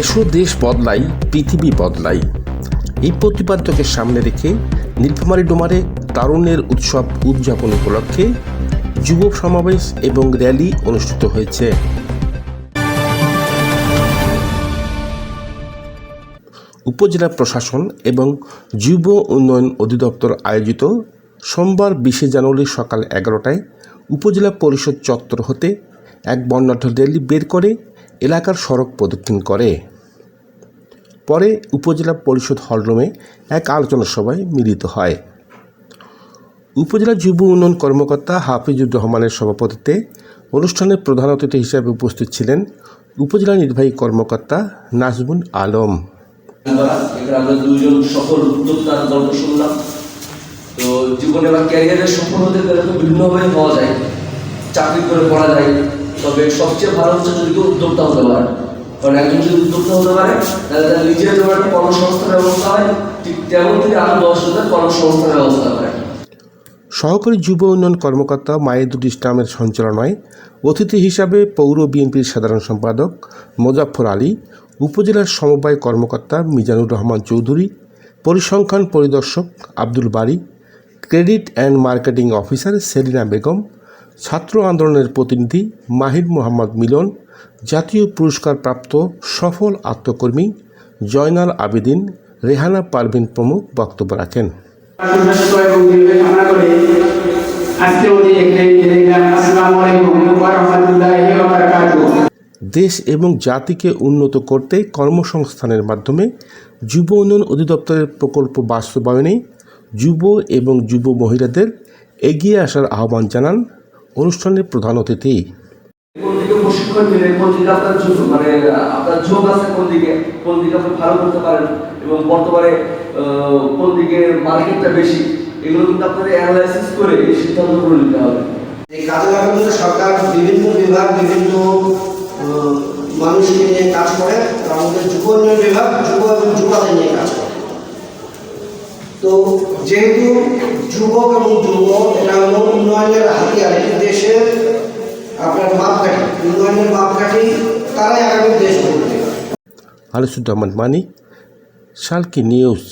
এসো দেশ বদলাই, পৃথিবী বদলাই। এই প্রতিপাদ্যকে সামনে রেখে নীলফামারী ডোমারে তারুণ্যের উৎসব উদযাপন উপলক্ষে যুব সমাবেশ এবং র্যালি অনুষ্ঠিত হয়েছে। উপজেলা প্রশাসন এবং যুব উন্নয়ন অধিদপ্তর আয়োজিত সোমবার বিশে জানুয়ারি সকাল এগারোটায় উপজেলা পরিষদ চত্বর হতে এক বর্ণাঢ্য র্যালি বের করে এলাকার সড়ক প্রদক্ষিণ করে। পরে উপজেলা পরিষদ হলরুমে এক আলোচনা সভায় মিলিত হয়। উপজেলা যুব উন্নয়ন কর্মকর্তা হাফিজুর রহমানের সভাপতিত্বে অনুষ্ঠানের প্রধান অতিথি হিসেবে উপস্থিত ছিলেন উপজেলা নির্বাহী কর্মকর্তা নাজমুল আলম। জীবনে বা সফল হতে গেলে তো বিভিন্নভাবে হওয়া যায়। চাকরি করে পড়া যায়। তবে সবচেয়ে ভালো হচ্ছে যদি কেউ উদ্যোক্তা হতে পারে। কারণ একজন যদি উদ্যোক্তা হতে পারে, তাহলে তার নিজের জন্য একটা কর্মসংস্থান ব্যবস্থা হয়, ঠিক তেমন থেকে আরও দশ জনের কর্মসংস্থান ব্যবস্থা হয় সহকারী যুব উন্নয়ন কর্মকর্তা মায়েদুল ইসলামের সঞ্চালনায় অতিথি হিসাবে পৌর বিএনপির সাধারণ সম্পাদক মোজাফফর আলী, উপজেলার সমবায় কর্মকর্তা মিজানুর রহমান চৌধুরী, পরিসংখ্যান পরিদর্শক Abdul Bari, credit and marketing officer Selina Begum ছাত্র আন্দোলনের প্রতিনিধি মাহির মোহাম্মদ মিলন, জাতীয় পুরস্কারপ্রাপ্ত সফল আত্মকর্মী জয়নাল আবেদিন, রেহানা পারভিন প্রমুখ বক্তব্য রাখেন। দেশ এবং জাতিকে উন্নত করতে কর্মসংস্থানের মাধ্যমে যুব উন্নয়ন অধিদপ্তরের প্রকল্প বাস্তবায়নে যুব এবং যুব মহিলাদের এগিয়ে আসার আহ্বান জানান অনুষ্ঠানের প্রধান অতিথি। কোন দিকে প্রশিক্ষণ কোন দিকে আপনার ঝোঁক মানে আপনার আছে কোন দিকে কোন দিকে আপনি ভালো করতে পারেন এবং বর্তমানে আহ, কোন দিকে মার্কেটটা বেশি এগুলো কিন্তু আপনার অ্যানালাইসিস করে নিতে হবে। এই কাজে লাগানো সরকার বিভিন্ন বিভাগ বিভিন্ন মানুষকে নিয়ে কাজ করে আমাদের যুব উন্নয়ন বিভাগ যুব এবং যুবাদের নিয়ে কাজ করে। তো যেহেতু যুবক এবং যুব এটা হলো উন্নয়নের হাতিয়ার। একটি দেশের আপনার মাপকাঠি, উন্নয়নের মাপকাঠি তারাই আগামী দেশ পারে আলিসুজ্জামান মানিক, সালকি নিউজ।